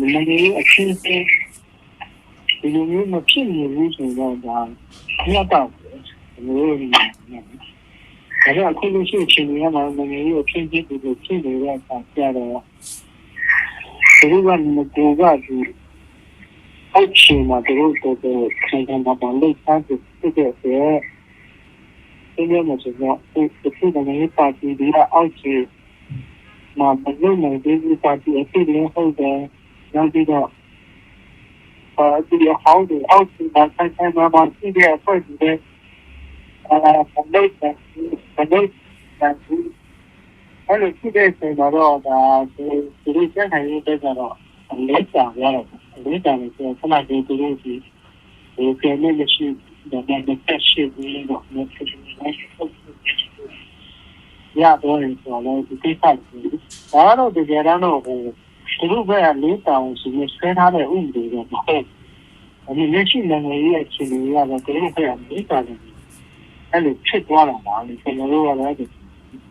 နိုင်ငံရေးအခင်းအကျင်းဒီလိုမျိုးမဖြစ်နေဘူးဆိုတော့ဒါညတော့ဘယ်လိုလဲဒါကြောင့်အခုလို့ရှိရင်ချိန်ရမှာနိုင်ငံရေးအခင်းအကျင်းတွေဖြစ်နေတဲ့အခါကျတော့ဒီလိုကမကူကဒီအောက်ချိန်မှာတို့တို့တို့ခံခံပါပါလိတ်သားဖြစ်တဲ့အတွက်ဒီလိုမျိုးဆိုတော့ဒီဒီနိုင်ငံရေးပါတီတွေကအောက်ချိန်မှာဘယ်လိုလဲဒီပါတီအဖြစ်လည်းဟုတ်တယ် နောက်ပြီးတော့အာဒီဟောင်းတွေအောက်ချိန်မှာဆိုင်ဆိုင်မှာပါရှိတဲ့အဖွဲ့တွေအာဘယ်လိုလဲဘယ်လိုလဲအဲ့လိုဖြစ်တဲ့ချိန်မှာတော့ဒါဒီဒီစက်နိုင်ရေးတက်တော့အလေးစာရတော့အလေးစာနဲ့ဆိုခဏဒီဒီလိုဒီဒီပြန်နေရှိတော့ဒါတက်ရှိပြီးတော့မဖြစ်ဘူးရတော့ရင်ဆိုတော့ဒီကိစ္စကြီးဒါတော့တကယ်တော့ဟို သူတို့ကလေးတောင်စီဆွဲထားတဲ့ဥပဒေတွေမဟုတ်အမေလက်ရှိနိုင်ငံရေးအခြေအနေကတော့သူတို့ကလေးတာတယ်အဲ့လိုဖြစ်သွားတာပါလေကျွန်တော်တို့ကလည်း